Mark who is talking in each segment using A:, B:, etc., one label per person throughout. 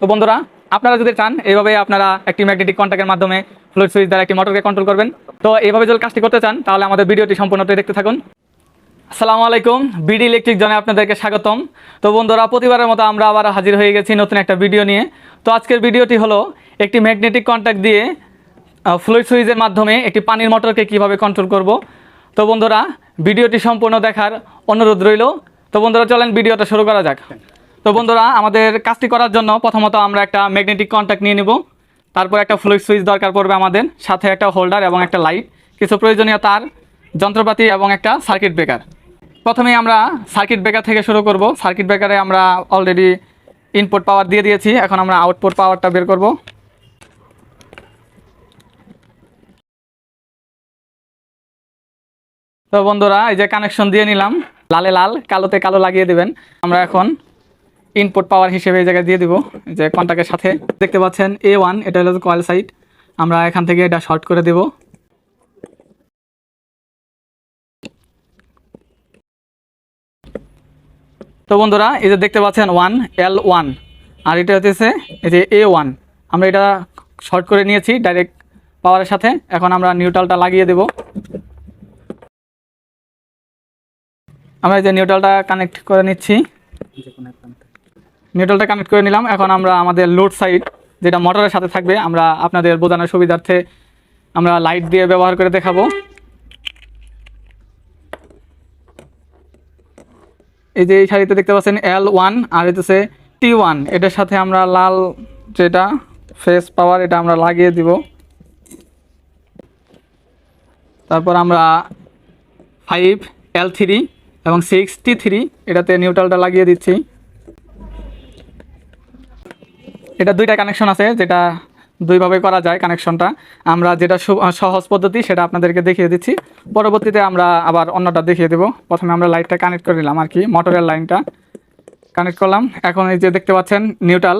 A: তো বন্ধুরা, আপনারা যদি চান এইভাবে আপনারা একটি ম্যাগনেটিক কন্ট্যাক্টের মাধ্যমে ফ্লুইড সুইচ দ্বারা একটি মোটরকে কন্ট্রোল করবেন। তো এইভাবে যদি কাজটি করতে চান, তাহলে আমাদের ভিডিওটি সম্পূর্ণটাই দেখতে থাকুন। আসসালামু আলাইকুম বিডি ইলেকট্রিক জনে আপনাদেরকে স্বাগতম। তো বন্ধুরা, প্রতিবারের মতো আমরা আবার হাজির হয়ে গেছি নতুন একটা ভিডিও নিয়ে। তো আজকের ভিডিওটি হলো একটি ম্যাগনেটিক কন্ট্যাক্ট দিয়ে ফ্লুইড সুইচের মাধ্যমে একটি পানির মোটরকে কীভাবে কন্ট্রোল করব। তো বন্ধুরা, ভিডিওটি সম্পূর্ণ দেখার অনুরোধ রইল। তো বন্ধুরা, চলেন ভিডিওটা শুরু করা যাক। তো বন্ধুরা, আমাদের কাজটি করার জন্য প্রথমত আমরা একটা ম্যাগনেটিক কন্ট্যাক্ট নিয়ে নিব। তারপর একটা ফ্লুইড সুইচ দরকার পড়বে আমাদের, সাথে একটা হোল্ডার এবং একটা লাইট কিছু প্রয়োজনীয় তার, যন্ত্রপাতি এবং একটা সার্কিট ব্রেকার প্রথমেই আমরা সার্কিট ব্রেকার থেকে শুরু করব। সার্কিট ব্রেকারে আমরা অলরেডি ইনপুট পাওয়ার দিয়ে দিয়েছি। এখন আমরা আউটপুট পাওয়ারটা বের করব। তো বন্ধুরা, এই যে কানেকশন দিয়ে নিলাম। লালে লাল, কালোতে কালো লাগিয়ে দেবেন। আমরা এখন ইনপুট পাওয়ার হিসেবে এই জায়গায় দিয়ে দিব, যে কন্টাক্টের সাথে। দেখতে পাচ্ছেন এ ওয়ান এটা হলো কয়েল সাইট আমরা এখান থেকে এটা শর্ট করে দেব। তো বন্ধুরা, এই যে দেখতে পাচ্ছেন ওয়ান এল ওয়ান আর এটা হচ্ছে এই যে এ ওয়ান আমরা এটা শর্ট করে নিয়েছি ডাইরেক্ট পাওয়ারের সাথে। এখন আমরা নিউট্রালটা লাগিয়ে দেব। আমরা এই যে নিউট্রালটা কানেক্ট করে নিচ্ছি। নিউট্রালটা কানেক্ট করে নিলাম। এখন আমরা আমাদের লোড সাইড যেটা মোটরের সাথে থাকবে, আমরা আপনাদের বোঝানোর সুবিধার্থে আমরা লাইট দিয়ে ব্যবহার করে দেখাবো। এই যে এই শাড়িতে দেখতে পাচ্ছেন এল ওয়ান আর হচ্ছে টি ওয়ান এটার সাথে আমরা লাল যেটা ফেস পাওয়ার এটা আমরা লাগিয়ে দিব। তারপর আমরা ফাইভ এল থ্রি এবং সিক্স টি থ্রি এটাতে নিউট্রালটা লাগিয়ে দিচ্ছি। এটা দুইটা কানেকশন আছে, যেটা দুইভাবে করা যায় কানেকশনটা আমরা যেটা সহজ পদ্ধতি, সেটা আপনাদেরকে দেখিয়ে দিচ্ছি। পরবর্তীতে আমরা আবার অন্যটা দেখিয়ে দেবো। প্রথমে আমরা লাইটটা কানেক্ট করে নিলাম আর কি মোটরের লাইনটা কানেক্ট করলাম। এখন এই যে দেখতে পাচ্ছেন নিউট্রাল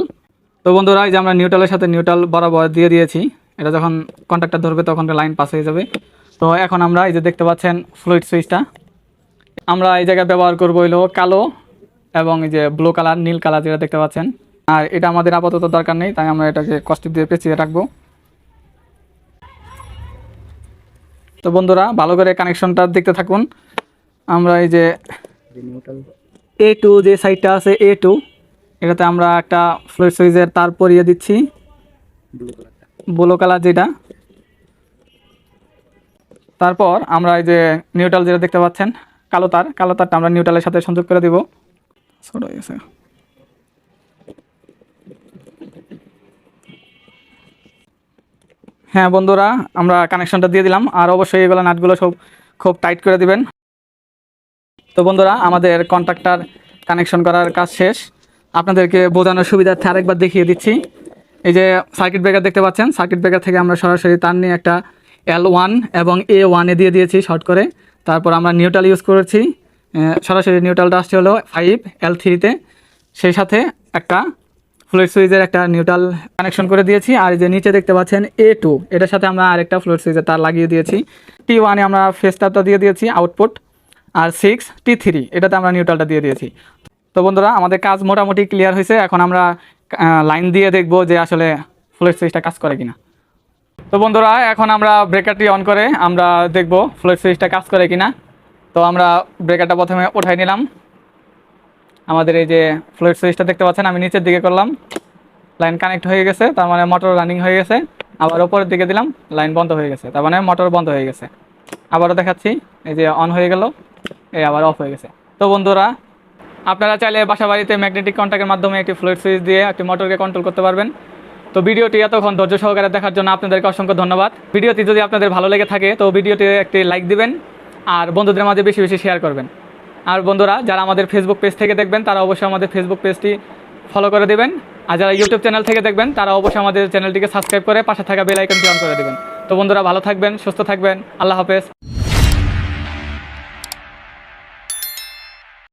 A: তো বন্ধুরা, এই যে আমরা নিউট্রালের সাথে নিউট্রাল বরাবর দিয়ে দিয়েছি। এটা যখন কন্ট্যাক্টটা ধরবে, তখন লাইন পাস হয়ে যাবে। তো এখন আমরা এই যে দেখতে পাচ্ছেন ফ্লুইড সুইচটা আমরা এই জায়গায় ব্যবহার করব হইল কালো এবং এই যে ব্লু কালার নীল কালার যেটা দেখতে পাচ্ছেন। আর এটা আমাদের আপাতত দরকার নেই, তাই আমরা এটাকে কস্টিপ দিয়ে পেঁচিয়ে রাখব। তো বন্ধুরা, ভালো করে কানেকশনটা দেখতে থাকুন। আমরা এই যে এ টু যে সাইডটা আছে এ টু এটাতে আমরা একটা ফ্লোর সুইচের তার পরিয়ে দিচ্ছি। ব্লু কালার যেটা। তারপর আমরা এই যে নিউট্রাল যেটা দেখতে পাচ্ছেন, কালো তার, কালো তারটা আমরা নিউট্রালের সাথে সংযোগ করে দিব। ছোট হয়ে গেছে। হ্যাঁ বন্ধুরা, আমরা কানেকশনটা দিয়ে দিলাম। আর অবশ্যই এগুলো নাটগুলো সব খুব টাইট করে দিবেন। তো বন্ধুরা, আমাদের কন্ট্রাক্টার কানেকশন করার কাজ শেষ। আপনাদেরকে বোঝানোর সুবিধার্থে আরেকবার দেখিয়ে দিচ্ছি। এই যে সার্কিট ব্রেকার দেখতে পাচ্ছেন? সার্কিট ব্রেকার থেকে আমরা সরাসরি তার নিয়ে একটা এল ওয়ান এবং এ ওয়ানে দিয়ে দিয়েছি শর্ট করে। তারপর আমরা নিউট্রাল ইউজ করেছি। সরাসরি নিউট্রালটা আসছে হলো ফাইভ এল থ্রিতে সেই সাথে একটা ফ্লুইড সুইচের একটা নিউট্রাল কানেকশন করে দিয়েছি। আর যে নিচে দেখতে পাচ্ছেন এ টু এটার সাথে আমরা আরেকটা ফ্লুইড সুইচের তার লাগিয়ে দিয়েছি। টি ওয়ানে আমরা ফেস দিয়ে দিয়েছি আউটপুট আর সিক্স টি থ্রি এটাতে আমরা নিউট্রালটা দিয়ে দিয়েছি। তো বন্ধুরা, আমাদের কাজ মোটামুটি ক্লিয়ার হয়েছে। এখন আমরা লাইন দিয়ে দেখব যে আসলে ফ্লুইড সুইচটা কাজ করে কিনা। তো বন্ধুরা, এখন আমরা ব্রেকারটি অন করে আমরা দেখব ফ্লুইড সুইচটা কাজ করে কিনা। তো আমরা ব্রেকারটা প্রথমে উঠাই নিলাম। আমাদের এই যে ফ্লুইড সুইচটা দেখতে পাচ্ছেন, আমি নিচের দিকে করলাম। লাইন কানেক্ট হয়ে গেছে, তার মানে মোটর রানিং হয়ে গেছে। আবার ওপরের দিকে দিলাম লাইন বন্ধ হয়ে গেছে, তার মানে মোটর বন্ধ হয়ে গেছে। আবারও দেখাচ্ছি, এই যে অন হয়ে গেল, এই আবার অফ হয়ে গেছে। তো বন্ধুরা, আপনারা চাইলে বাসা বাড়িতে ম্যাগনেটিক কন্ট্যাক্টের মাধ্যমে একটি ফ্লুইড সুইচ দিয়ে একটি মোটরকে কন্ট্রোল করতে পারবেন। তো ভিডিওটি এতক্ষণ ধৈর্য সহকারে দেখার জন্য আপনাদেরকে অসংখ্য ধন্যবাদ। ভিডিওটি যদি আপনাদের ভালো লেগে থাকে, তো ভিডিওটি একটি লাইক দিবেন, আর বন্ধুদের মাঝে বেশি বেশি শেয়ার করবেন। আর বন্ধুরা, যারা আমাদের ফেসবুক পেজ থেকে দেখবেন, তারা অবশ্যই আমাদের ফেসবুক পেজটি ফলো করে দেবেন। আর যারা ইউটিউব চ্যানেল থেকে দেখবেন, তারা অবশ্যই আমাদের চ্যানেলটিকে সাবস্ক্রাইব করে পাশে থাকা বেল আইকনটি অন করে দেবেন। তো বন্ধুরা, ভালো থাকবেন, সুস্থ থাকবেন, আল্লাহ হাফেজ।